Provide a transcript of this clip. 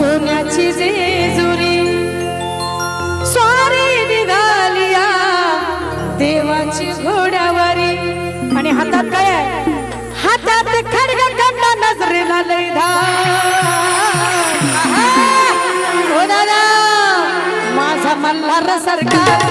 सोन्याची जेजुरी. स्वारी निघालिया देवाची घोड्यावरी. आणि हातात काय आहे? हातात खडग खंड नजरेला लय हो दादा माझा मल्हार सरकार.